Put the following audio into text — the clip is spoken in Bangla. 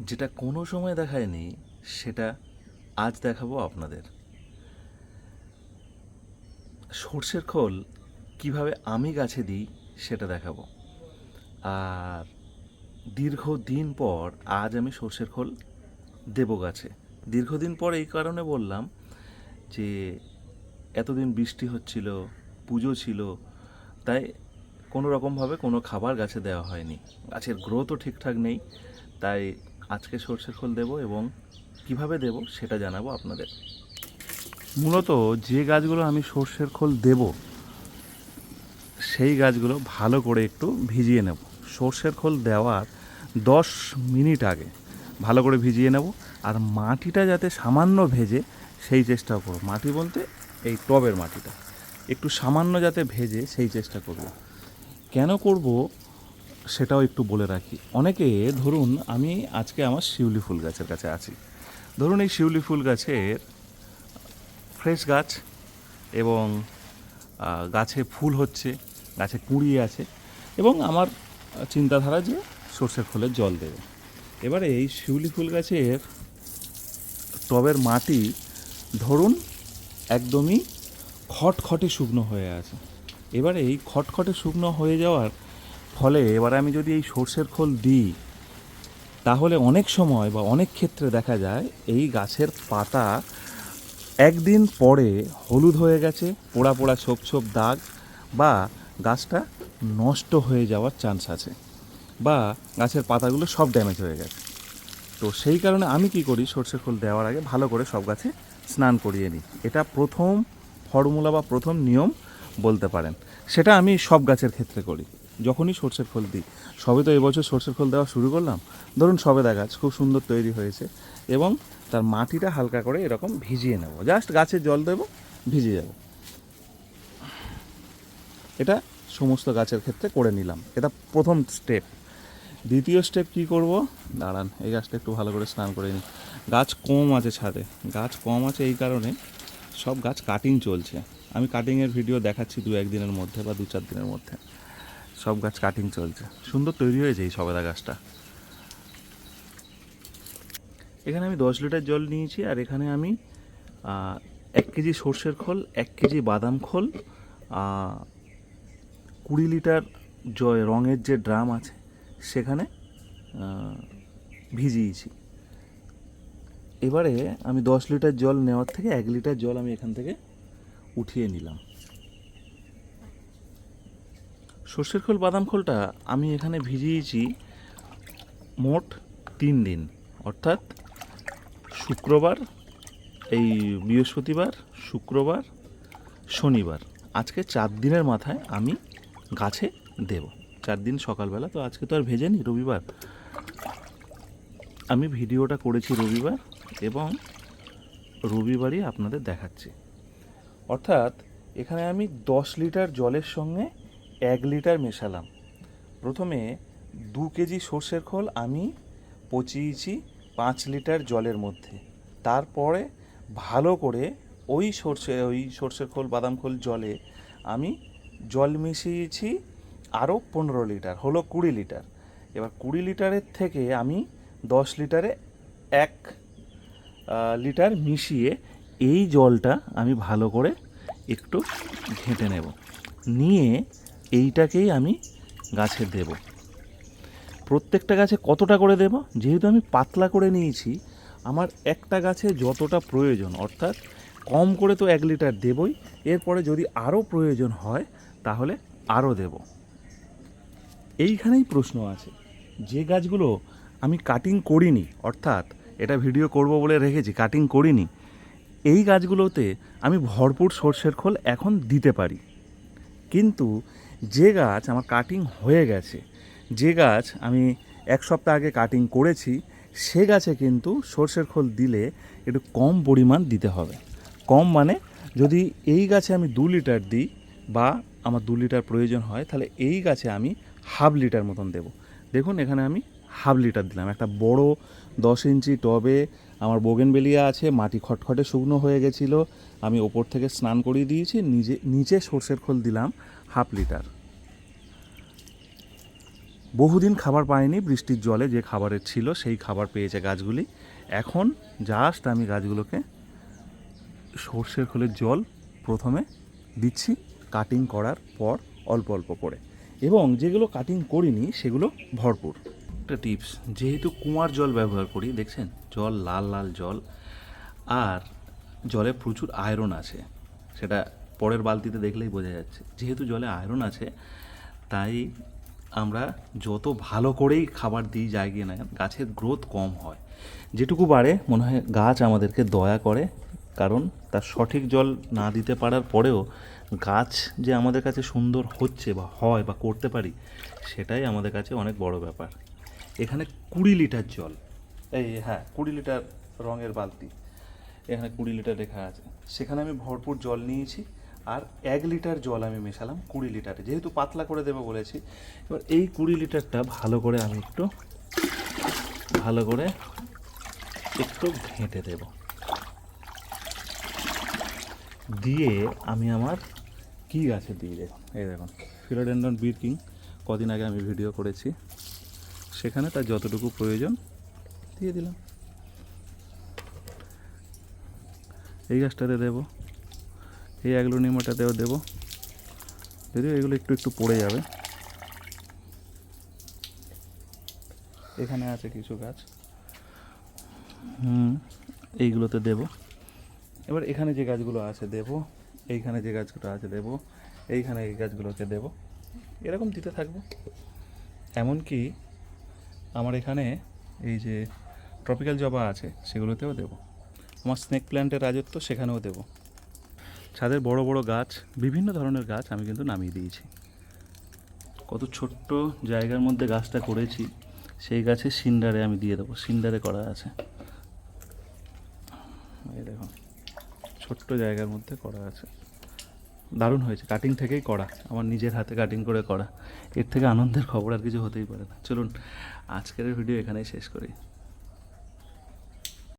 যেটা কোনো সময় দেখায়নি, সেটা আজ দেখাবো আপনাদের। সর্ষের খোল কীভাবে আমি গাছে দিই, সেটা দেখাবো। আর দীর্ঘ দিন পর আজ আমি সর্ষের খোল দেবো গাছে। দীর্ঘদিন পর এই কারণে বললাম যে, এতদিন বৃষ্টি হচ্ছিল, পুজো ছিল, তাই কোনো রকমভাবে কোনো খাবার গাছে দেওয়া হয়নি। গাছের গ্রোথও ঠিকঠাক নেই, তাই আজকে সর্ষের খোল দেবো এবং কীভাবে দেব সেটা জানাব আপনাদের। মূলত যে গাছগুলো আমি সর্ষের খোল দেব, সেই গাছগুলো ভালো করে একটু ভিজিয়ে নেব। সর্ষের খোল দেওয়ার দশ মিনিট আগে ভালো করে ভিজিয়ে নেব আর মাটিটা যাতে সামান্য ভেজে সেই চেষ্টা করব। মাটি বলতে এই টবের মাটিটা। একটু সামান্য যাতে ভেজে সেই চেষ্টা করব। কেন করব? সেটাও একটু বলে রাখি। অনেকে, ধরুন, আমি আজকে আমার শিউলি ফুল গাছের কাছে আছি। ধরুন, এই শিউলি ফুল গাছের ফ্রেশ গাছ এবং গাছে ফুল হচ্ছে, গাছে কুঁড়ি আছে এবং আমার চিন্তাধারা যে সর্ষের খোলের জল দেবে। এবারে এই শিউলি ফুল গাছের টবের মাটি, ধরুন, একদমই খটখটে শুকনো হয়ে আছে। এবারে এই খটখটে শুকনো হয়ে যাওয়ার ফলে এবার আমি যদি এই সর্ষের খোল দিই, তাহলে অনেক সময় বা অনেক ক্ষেত্রে দেখা যায় এই গাছের পাতা একদিন পরে হলুদ হয়ে গেছে, পোড়া পোড়া ছোপ ছোপ দাগ বা গাছটা নষ্ট হয়ে যাওয়ার চান্স আছে বা গাছের পাতাগুলো সব ড্যামেজ হয়ে গেছে। তো সেই কারণে আমি কি করি সর্ষে খোল দেওয়ার আগে ভালো করে সব গাছে স্নান করিয়ে নিই। এটা প্রথম ফর্মুলা বা প্রথম নিয়ম বলতে পারেন। সেটা আমি সব গাছের ক্ষেত্রে করি। যখনই সর্ষের খোল দিই। সবে তো এবছর সর্ষের খোল দেওয়া শুরু করলাম। ধরুন সবেদা গাছ খুব সুন্দর তৈরি হয়েছে এবং তার মাটিটা হালকা করে এরকম ভিজিয়ে নেব। জাস্ট গাছে জল দেবো ভিজে যাবে। এটা সমস্ত গাছের ক্ষেত্রে করে নিলাম। এটা প্রথম স্টেপ দ্বিতীয় স্টেপ কি করব? দাঁড়ান, এই গাছটা একটু ভালো করে স্নান করে নিই। গাছ কম আছে ছাদে। গাছ কম আছে এই কারণে সব গাছ কাটিং চলছে। আমি কাটিংয়ের ভিডিও দেখাচ্ছি দু একদিনের মধ্যে বা দু চার দিনের মধ্যে। সব গাছ কাটিং চলছে। সুন্দর তৈরি হয়েছে এই সবেদা গাছটা। এখানে আমি দশ লিটার জল নিয়েছি আর এখানে আমি এক কেজি সর্ষের খোল, এক কেজি বাদাম খোল কুড়ি লিটার জয় রঙের যে ড্রাম আছে, সেখানে ভিজিয়েছি। এবারে আমি দশ লিটার জল নেওয়ার থেকে এক লিটার জল আমি এখান থেকে উঠিয়ে নিলাম। সর্ষের খোল, বাদাম খোলটা আমি এখানে ভিজিয়েছি মোট তিন দিন। অর্থাৎ শুক্রবার, এই বৃহস্পতিবার, শুক্রবার, শনিবার। আজকে চার দিনের মাথায় আমি গাছে দেব। চার দিন সকালবেলা, তো আজকে তো আর ভেজেনি, রবিবার। আমি ভিডিওটা করেছি রবিবার এবং রবিবারই আপনাদের দেখাচ্ছি। অর্থাৎ এখানে আমি দশ লিটার জলের সঙ্গে এক লিটার মেশালাম। প্রথমে দু কেজি সর্ষের খোল আমি পচিয়েছি পাঁচ লিটার জলের মধ্যে। তারপরে ভালো করে ওই সর্ষে, ওই সর্ষের খোল, বাদাম খোল জলে আমি জল মিশিয়েছি আরও পনেরো লিটার, হলো কুড়ি লিটার। এবার কুড়ি লিটারের থেকে আমি দশ লিটারে এক লিটার মিশিয়ে এই জলটা আমি ভালো করে একটু ঘেঁটে নেব। নিয়ে এইটাকেই আমি গাছে দেব। প্রত্যেকটা গাছে কতটা করে দেব? যেহেতু আমি পাতলা করে নিয়েছি, আমার একটা গাছে যতটা প্রয়োজন, অর্থাৎ কম করে তো এক লিটার দেবই, এরপরে যদি আরও প্রয়োজন হয়, তাহলে আরও দেব। এইখানেই প্রশ্ন আছে, যে গাছগুলো আমি কাটিং করিনি, অর্থাৎ এটা ভিডিও করব বলে রেখেছি কাটিং করিনি, এই গাছগুলোতে আমি ভরপুর সর্ষের খোল এখন দিতে পারি। কিন্তু যে গাছ আমার কাটিং হয়ে গেছে, যে গাছ আমি এক সপ্তাহ আগে কাটিং করেছি, সে গাছে কিন্তু সর্ষের খোল দিলে একটু কম পরিমাণ দিতে হবে। কম মানে যদি এই গাছে আমি দু লিটার দিই বা আমার দু লিটার প্রয়োজন হয়, তাহলে এই গাছে আমি হাফ লিটার মতন দেব। দেখুন, এখানে আমি হাফ লিটার দিলাম। একটা বড় দশ ইঞ্চি টবে আমার বোগেনবেলিয়া আছে, মাটি খটখটে শুকনো হয়ে গেছিল, আমি ওপর থেকে স্নান করিয়ে দিয়েছি, নিজে, নিচে সর্ষের খোল দিলাম হাফ লিটার। বহুদিন খাবার পায়নি বৃষ্টির জলে যে খাবারের ছিল সেই খাবার পেয়েছে গাছগুলি। এখন জাস্ট আমি গাছগুলোকে সর্ষের খোলের জল প্রথমে দিচ্ছি কাটিং করার পর অল্প অল্প করে। এবং যেগুলো কাটিং করিনি সেগুলো ভরপুর। একটা টিপস, যেহেতু কুয়ার জল ব্যবহার করি, দেখছেন? জল, লাল লাল জল, আর জলে প্রচুর আয়রন আছে। সেটা পরের বালতিতে দেখলেই বোঝা যাচ্ছে। যেহেতু জলে আয়রন আছে, তাই আমরা যত ভালো করেই খাবার দিই যাই গিয়ে না গাছের গ্রোথ কম হয়। যেটুকু বাড়ে মনে হয় গাছ আমাদেরকে দয়া করে, কারণ তার সঠিক জল না দিতে পারার পরেও গাছ যে আমাদের কাছে সুন্দর হচ্ছে বা হয় বা করতে পারি, সেটাই আমাদের কাছে অনেক বড় ব্যাপার। এখানে কুড়ি লিটার জল, এই হ্যাঁ কুড়ি লিটার রঙের বালতি, এখানে কুড়ি লিটার লেখা আছে। সেখানে আমি ভরপুর জল নিয়েছি। আর এক লিটার জল আমি মেশালাম কুড়ি লিটারে। যেহেতু পাতলা করে দেবো বলেছি, এবার এই কুড়ি লিটারটা ভালো করে আমি একটু, ভালো করে একটু ঘেঁটে দেব। দিয়ে আমি আমার কি গাছে দিয়ে দেখুন এই দেখুন ফিলোডেন্ডন বীর কিং, কদিন আগে আমি ভিডিও করেছি। সেখানে তার যতটুকু প্রয়োজন দিয়ে দিলাম। এই গাছটাতে দেবো। এই অ্যাগ্লোনিমাটাতেও দেবো। যদিও এগুলো একটু একটু পড়ে যাবে। এখানে আছে কিছু গাছ। হুম, এইগুলোতে দেবো। এবার এখানে যে গাছগুলো আছে দেবো। এইখানে যে গাছগুলো আছে দেবো। এইখানে এই গাছগুলোকে দেবো। এরকম দিতে থাকব। এমনকি আমার এখানে এই যে ট্রপিক্যাল জবা আছে, সেগুলোতেও দেবো। আমার স্নেক প্ল্যান্টের রাজত্ব সেখানেও দেবো। ছাদের বড় বড় গাছ, বিভিন্ন ধরনের গাছ আমি কিন্তু নামিয়ে দিয়েছি। কত ছোট্ট জায়গার মধ্যে গাছটা করেছি, সেই গাছে সিন্ডারে আমি দিয়ে দেবো সিন্ডারে করা আছে। এই দেখুন, ছোট্ট জায়গার মধ্যে করা আছে। দারুণ হয়েছে কাটিং থেকেই করা, আমার নিজের হাতে কাটিং করে করা। এর থেকে আনন্দের খবর আর কিছু হতেই পারে না। চলুন, আজকের ভিডিও এখানেই শেষ করি।